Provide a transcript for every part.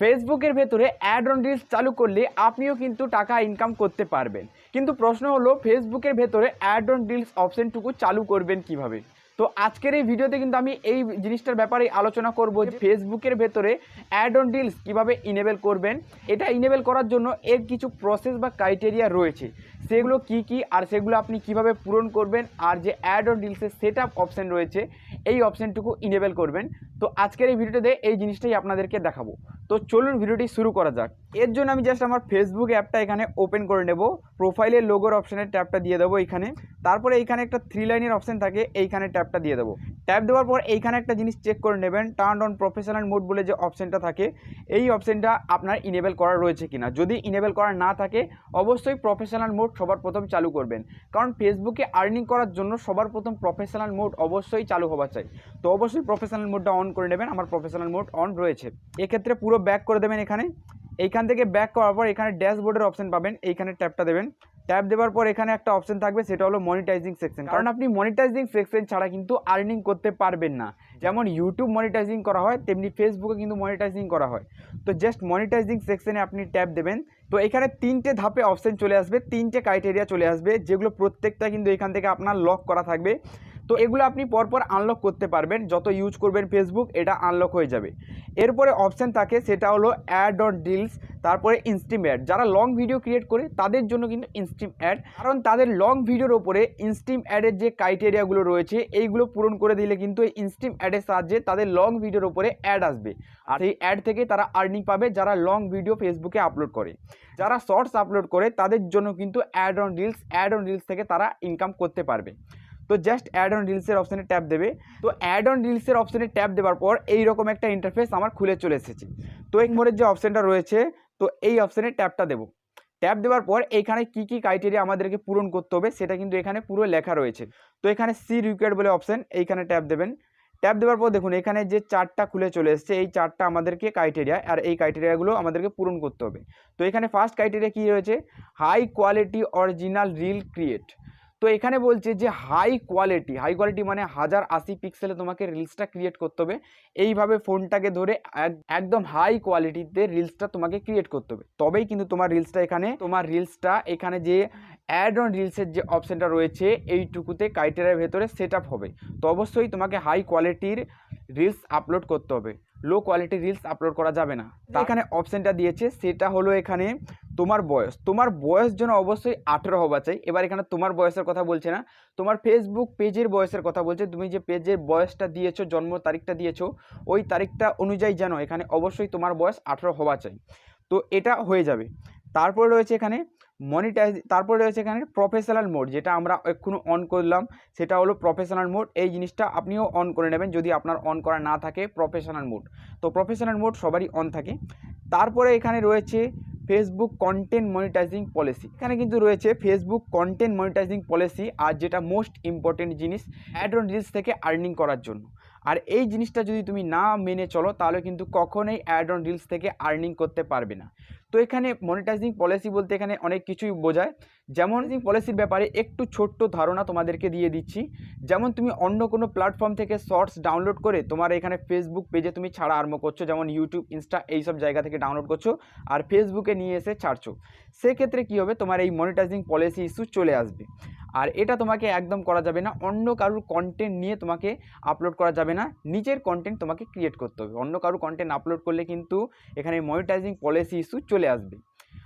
ফেসবুকের ভেতরে add on reels চালু করলে আপনিও কিন্তু টাকা ইনকাম করতে পারবেন। কিন্তু প্রশ্ন হলো, ফেসবুকের ভেতরে অ্যাড অন রিলস অপশনটুকু চালু করবেন কীভাবে? তো আজকের এই ভিডিওতে কিন্তু আমি এই জিনিসটার ব্যাপারে আলোচনা করব যে ফেসবুকের ভেতরে অ্যাড অন রিলস কীভাবে ইনেবল করবেন। এটা ইনেবল করার জন্য এর কিছু প্রসেস বা ক্রাইটেরিয়া রয়েছে। সেগুলো কি কি আর সেগুলো আপনি কীভাবে পূরণ করবেন আর যে অ্যাড অন রিলসের সেট আপ অপশান রয়েছে, এই অপশানটুকু ইনেবল করবেন। তো আজকের এই ভিডিওতে এই জিনিসটাই আপনাদেরকে দেখাবো। তো চলুন ভিডিওটি শুরু করা যাক। এর জন্য আমি জাস্ট আমার ফেসবুক অ্যাপটা এখানে ওপেন করে নেব। প্রোফাইলের লোগোর অপশানের ট্যাপটা দিয়ে দেবো এইখানে তারপরে এইখানে একটা থ্রি লাইনের অপশান থাকে, এইখানে ট্যাপটা দিয়ে দেবো। ট্যাপ দেওয়ার পর এইখানে একটা জিনিস চেক করে নেবেন টার্ন অন প্রফেশনাল মোড বলে যে অপশানটা থাকে, এই অপশানটা আপনার ইনেবল করা রয়েছে কিনা। যদি ইনেবল করা না থাকে, অবশ্যই প্রফেশনাল মোড সবার প্রথম চালু করবেন। কারণ ফেসবুকে আর্নিং করার জন্য সবার প্রথম প্রফেশনাল মোড অবশ্যই চালু হওয়া চাই। তো অবশ্যই প্রফেশনাল মোডটা অন করে নেবেন, আমার প্রফেশনাল মোড অন রয়েছে। এক্ষেত্রে পুরো ব্যাক করে দেবেন এখানে। এইখান থেকে ব্যাক করার পর এখানে ড্যাশবোর্ডের অপশন পাবেন, এইখানে ট্যাপটা দেবেন। ট্যাপ দেওয়ার পর এখানে একটা অপশন থাকবে, সেটা হলো মনিটাইজিং সেকশন কারণ আপনি মনিটাইজিং সেকশন ছাড়া কিন্তু আর্নিং করতে পারবেন না। যেমন ইউটিউব মনিটাইজিং করা হয়, তেমনি ফেসবুকে কিন্তু মনিটাইজিং করা হয়। তো জাস্ট মনিটাইজিং সেকশনে আপনি ট্যাপ দেবেন। তো এখানে তিনটে ধাপে অপশন চলে আসবে, তিনটে ক্রাইটেরিয়া চলে আসবে, যেগুলো প্রত্যেকটা কিন্তু এখান থেকে আপনার লক করা থাকবে। তো এগুলো আপনি পরপর আনলক করতে পারবেন। যত ইউজ করবেন ফেসবুক এটা আনলক হয়ে যাবে। এরপরে অপশান থাকে, সেটা হলো অ্যাড অন ডিলস তারপরে ইনস্টিম অ্যাড যারা লং ভিডিও ক্রিয়েট করে, তাদের জন্য কিন্তু ইনস্টিম অ্যাড কারণ তাদের লং ভিডিওর ওপরে ইনস্টিম অ্যাডের যে ক্রাইটেরিয়াগুলো রয়েছে, এইগুলো পূরণ করে দিলে কিন্তু এই ইনস্টিম অ্যাডের সাহায্যে তাদের লং ভিডিওর ওপরে অ্যাড আসবে। আর এই অ্যাড থেকে তারা আর্নিং পাবে যারা লং ভিডিও ফেসবুকে আপলোড করে। যারা শর্টস আপলোড করে, তাদের জন্য কিন্তু ad on reels ad on reels থেকে তারা ইনকাম করতে পারবে। তো জাস্ট অ্যাড অন রিলসের অপশানে ট্যাপ দেবে। তো অ্যাড অন রিলসের অপশানে ট্যাপ দেওয়ার পর এই রকম একটা ইন্টারফেস আমার খুলে চলে এসেছে। তো এই মোড়ের যে অপশানটা রয়েছে, তো এই অপশানে ট্যাপটা দেবো। ট্যাপ দেওয়ার পর এখানে কি কি ক্রাইটেরিয়া আমাদেরকে পূরণ করতে হবে, সেটা কিন্তু এখানে পুরো লেখা রয়েছে। তো এখানে সি রিকোয়ার্ড বলে অপশান এইখানে ট্যাপ দেবেন। ট্যাপ দেওয়ার পর দেখুন, এখানে যে চারটা খুলে চলে এসছে, এই চারটা আমাদেরকে ক্রাইটেরিয়া আর এই ক্রাইটেরিয়াগুলো আমাদেরকে পূরণ করতে হবে। তো এখানে ফার্স্ট ক্রাইটেরিয়া কী রয়েছে? High quality original reel create তো এখানে বলছে যে হাই কোয়ালিটি হাই কোয়ালিটি মানে হাজার আশি পিক্সেলে তোমাকে রিলসটা ক্রিয়েট করতে হবে। এইভাবে ফোনটাকে ধরে এক- একদম হাই কোয়ালিটিতে রিলসটা তোমাকে ক্রিয়েট করতে হবে। তবেই কিন্তু তোমার রিলসটা এখানে তোমার রিলসটা এখানে যে অ্যাড অন রিলসের যে অপশানটা রয়েছে এইটুকুতে ক্রাইটেরিয়ার ভেতরে সেট আপ হবে। তো অবশ্যই তোমাকে হাই কোয়ালিটির রিলস আপলোড করতে হবে। লো কোয়ালিটির রিলস আপলোড করা যাবে না। এখানে অপশানটা দিয়েছে সেটা হলো এখানে তোমার বয়স তোমার বয়স যেন অবশ্যই আঠেরো হওয়া চাই। এবার এখানে তোমার বয়সের কথা বলছে না, তোমার ফেসবুক পেজের বয়সের কথা বলছে। তুমি যে পেজের বয়সটা দিয়েছ, জন্ম তারিখটা দিয়েছ, ওই তারিখটা অনুযায়ী যেন এখানে অবশ্যই তোমার বয়স আঠেরো হওয়া চাই। তো এটা হয়ে যাবে। তারপরে রয়েছে এখানে মনিটাইজ তারপরে রয়েছে এখানে প্রফেশনাল মোড যেটা আমরা এক্ষুনি অন করলাম। সেটা হলো প্রফেশনাল মোড এই জিনিসটা আপনিও অন করে নেবেন যদি আপনার অন করা না থাকে প্রফেশনাল মোড তো প্রফেশনাল মোড সবারই অন থাকে। তারপরে এখানে রয়েছে ফেসবুক কন্টেন্ট মনিটাইজিং পলিসি এখানে কিন্তু রয়েছে ফেসবুক কন্টেন্ট মনিটাইজিং পলিসি আর যেটা মোস্ট ইম্পর্টেন্ট জিনিস অ্যাড অন রিলস থেকে আর্নিং করার জন্য। আর এই জিনিসটা যদি তুমি না মেনে চলো, তাহলে কিন্তু কখনোই অ্যাড অন রিলস থেকে আর্নিং করতে পারবে না। তো এখানে মনিটাইজিং পলিসি বলতে এখানে অনেক কিছুই বোঝায়। যেমন পলিসির ব্যাপারে একটু ছোট্ট ধারণা তোমাদেরকে দিয়ে দিচ্ছি। যেমন তুমি অন্য কোনো প্ল্যাটফর্ম থেকে শর্টস ডাউনলোড করে তোমার এখানে ফেসবুক পেজে তুমি ছাড়া আরম্ভ করছ, যেমন ইউটিউব ইনস্টা এইসব জায়গা থেকে ডাউনলোড করছ আর ফেসবুকে নিয়ে এসে ছাড়ছো। সেক্ষেত্রে কী হবে? তোমার এই মনিটাইজিং পলিসি ইস্যু চলে আসবে। আর এটা তোমাকে একদম করা যাবে না। অন্য কারুর কন্টেন্ট নিয়ে তোমাকে আপলোড করা যাবে না। নিজের কন্টেন্ট তোমাকে ক্রিয়েট করতে হবে। অন্য কারুর কন্টেন্ট আপলোড করলে কিন্তু এখানে মনিটাইজিং পলিসি ইস্যু চলে আসবে।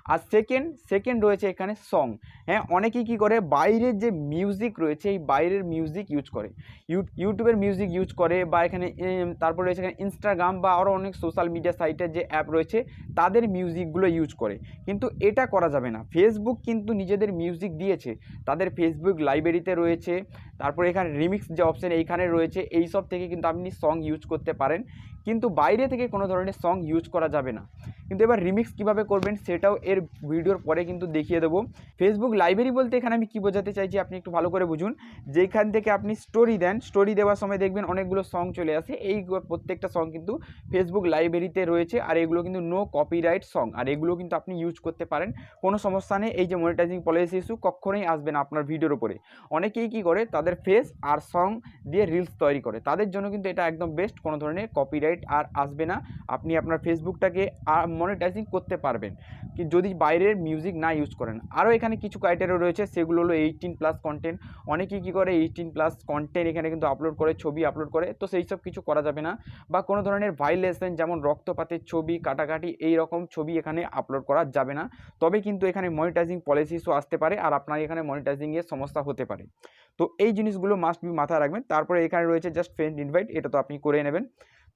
আর সেকেন্ড সেকেন্ড রয়েছে এখানে সং হ্যাঁ অনেকেই কী করে? বাইরের যে মিউজিক রয়েছে, এই বাইরের মিউজিক ইউজ করে। ইউ- ইউটিউবের মিউজিক ইউজ করে বা এখানে তারপর রয়েছে এখানে ইনস্টাগ্রাম বা আরও অনেক সোশ্যাল মিডিয়া সাইটের যে অ্যাপ রয়েছে, তাদের মিউজিকগুলো ইউজ করে। কিন্তু এটা করা যাবে না। ফেসবুক কিন্তু নিজেদের মিউজিক দিয়েছে। তাদের ফেসবুক লাইব্রেরিতে রয়েছে। তারপর এখানে রিমিক্স যে অপশান এইখানে রয়েছে এই সব থেকে কিন্তু আপনি সং ইউজ করতে পারেন। কিন্তু বাইরে থেকে কোনো ধরনের সং ইউজ করা যাবে না। কিন্তু এবার রিমিক্স কীভাবে করবেন সেটাও এর ভিডিওর পরে কিন্তু দেখিয়ে দেবো। ফেসবুক লাইব্রেরি বলতে এখানে আমি কি বোঝাতে চাইছি আপনি একটু ভালো করে বুঝুন। যেখান থেকে আপনি স্টোরি দেন স্টোরি দেওয়ার সময় দেখবেন অনেকগুলো সং চলে আসে। এই প্রত্যেকটা সং কিন্তু ফেসবুক লাইব্রেরিতে রয়েছে আর এগুলো কিন্তু নো কপিরাইট সং আর এগুলো কিন্তু আপনি ইউজ করতে পারেন। কোনো সমস্যা নেই, এই যে মনিটাইজিং পলিসি ইস্যু কখনোই আসবে না আপনার ভিডিওর উপরে। অনেকেই কি করে, তাদের ফেস আর সং দিয়ে রিলস তৈরি করে। তাদের জন্য কিন্তু এটা একদম বেস্ট কোনো ধরনের কপিরাইট আর আসবে না। আপনি আপনার ফেসবুকটাকে মনিটাইজিং করতে পারবেন। কি যদি বাইরের মিউজিক না ইউজ করেন। আরও এখানে কিছু ক্রাইটেরিয়া রয়েছে, সেগুলো হলো এইটিন প্লাস কন্টেন্ট অনেকেই কী করে এইটিন প্লাস কন্টেন্ট এখানে কিন্তু আপলোড করে, ছবি আপলোড করে, তো সেই সব কিছু করা যাবে না। বা কোনো ধরনের ভাইলেশন যেমন রক্তপাতের ছবি, কাটাকাটি, এই রকম ছবি এখানে আপলোড করা যাবে না। তবে কিন্তু এখানে মনিটাইজিং পলিসিসও আসতে পারে, আর আপনার এখানে মনিটাইজিংয়ের সমস্যা হতে পারে। তো এই জিনিসগুলো মাস্ট বি মাথায় রাখবেন। তারপরে এখানে রয়েছে জাস্ট ফ্রেন্ড ইনভাইট এটা তো আপনি করে নেবেন।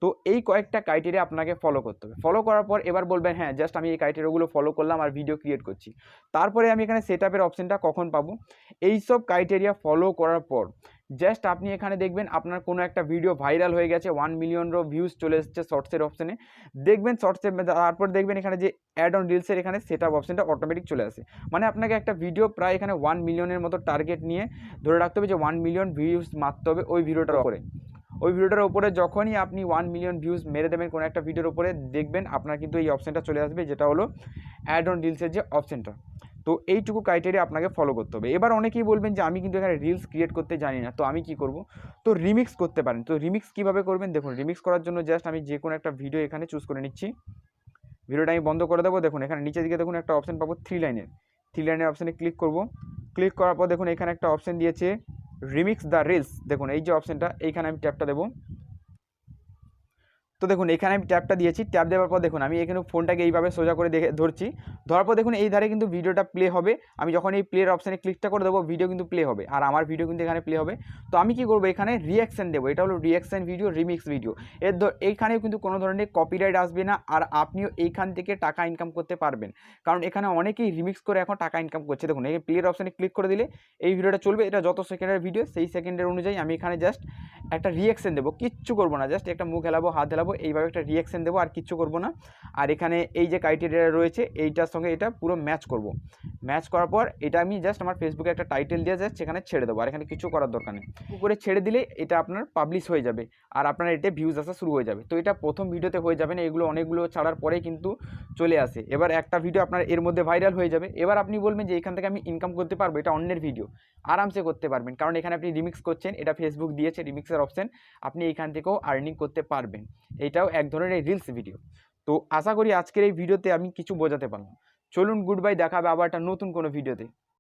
তো এই কয়েকটা ক্রাইটেরিয়া আপনাকে ফলো করতে হবে। ফলো করার পর এবার বলবেন হ্যাঁ জাস্ট আমি এই ক্রাইটেরিয়াগুলো ফলো করলাম আর ভিডিও ক্রিয়েট করছি। তারপরে আমি এখানে সেট আপের অপশানটা কখন পাবো? এই সব ক্রাইটেরিয়া ফলো করার পর জাস্ট আপনি এখানে দেখবেন আপনার কোনো একটা ভিডিও ভাইরাল হয়ে গেছে ওয়ান মিলিয়নরও ভিউজ চলে এসেছে শর্টসের অপশানে দেখবেন শর্টসের তারপর দেখবেন এখানে যে অ্যাড অন রিলসের এখানে সেট আপ অপশানটা অটোমেটিক চলে আসে। মানে আপনাকে একটা ভিডিও প্রায় এখানে ওয়ান মিলিয়নের মতো টার্গেট নিয়ে ধরে রাখতে হবে যে ওয়ান মিলিয়ন ভিউজ মারতে হবে ওই ভিডিওটার উপরে। ওই ভিডিওটার উপরে যখনই আপনি ওয়ান মিলিয়ন ভিউজ মেরে দেবেন কোনো একটা ভিডিওর উপরে, দেখবেন আপনার কিন্তু এই অপশানটা চলে আসবে, যেটা হলো অ্যাড অন রিলসের যে অপশানটা তো এইটুকু ক্রাইটেরিয়া আপনাকে ফলো করতে হবে। এবার অনেকেই বলবেন যে, আমি কিন্তু এখানে রিলস ক্রিয়েট করতে জানি না, তো আমি কি করব? তো রিমিক্স করতে পারেন। তো রিমিক্স কীভাবে করবেন? দেখুন রিমিক্স করার জন্য জাস্ট আমি যে কোনো একটা ভিডিও এখানে চুজ করে নিচ্ছি। ভিডিওটা আমি বন্ধ করে দেবো। দেখুন, এখানে নিচের দিকে দেখুন একটা অপশান পাবো থ্রি লাইনের থ্রি লাইনের অপশানে ক্লিক করব। ক্লিক করার পর দেখুন, এখানে একটা অপশান দিয়েছে রিমিক্স দ্য রিলস দেখুন এই যে অপশানটা এইখানে আমি ট্যাপটা দেবো। তো দেখুন, এখানে আমি ট্যাপটা দিয়েছি। ট্যাপ দেওয়ার পর দেখুন, আমি এখানে ফোনটাকে এইভাবে সোজা করে দেখে ধরছি। ধরার পর দেখুন এই ধারে কিন্তু ভিডিওটা প্লে হবে। আমি যখন এই প্লের অপশানে ক্লিকটা করে দেবো ভিডিও কিন্তু প্লে হবে। আর আমার ভিডিও কিন্তু এখানে প্লে হবে। তো আমি কি করব? এখানে রিয়াকশান দেবো। এটা হলো রিয়াকশান ভিডিও রিমিক্স ভিডিও এর এইখানেও কিন্তু কোনো ধরনের কপিরাইট আসবে না। আর আপনিও এইখান থেকে টাকা ইনকাম করতে পারবেন। কারণ এখানে অনেকেই রিমিক্স করে এখন টাকা ইনকাম করছে। দেখুন, এই প্লের অপশানে ক্লিক করে দিলে এই ভিডিওটা চলবে। এটা যত সেকেন্ডের ভিডিও সেই সেকেন্ডের অনুযায়ী আমি এখানে জাস্ট একটা রিয়াকশান দেবো, কিচ্ছু করব না জাস্ট একটা মুখ হেলাবো, হাত হেলাবো, এইভাবে একটা রিয়াকশান দেবো, আর কিচ্ছু করব না। আর এখানে এই যে ক্রাইটেরিয়া রয়েছে, এইটার সঙ্গে এটা পুরো ম্যাচ করব। ম্যাচ করার পর এটা আমি জাস্ট আমার ফেসবুকে একটা টাইটেল দিয়ে জাস্ট সেখানে ছেড়ে দেবো, আর এখানে কিছু করার দরকার নেই। উপরে ছেড়ে দিলে এটা আপনার পাবলিশ হয়ে যাবে, আর আপনার এতে ভিউজ আসা শুরু হয়ে যাবে। তো এটা প্রথম ভিডিওতে হয়ে যাবে না, এগুলো অনেকগুলো ছাড়ার পরে কিন্তু চলে আসে। এবার একটা ভিডিও আপনার এর মধ্যে ভাইরাল হয়ে যাবে, এবার আপনি বলবেন যে এখান থেকে আমি ইনকাম করতে পারব, এটা অন্যের ভিডিও আরামসে করতে পারবেন। কারণ এখানে আপনি রিমিক্স করছেন, এটা ফেসবুক দিয়েছে রিমিক্সের অপশন আপনি এইখান থেকেও আর্নিং করতে পারবেন। এটাও এক ধরনের রিলস ভিডিও তো আশা করি আজকের এই ভিডিওতে আমি কিছু বোঝাতে পারলাম। চলুন গুড বাই দেখাবে আবার একটা নতুন কোনো ভিডিওতে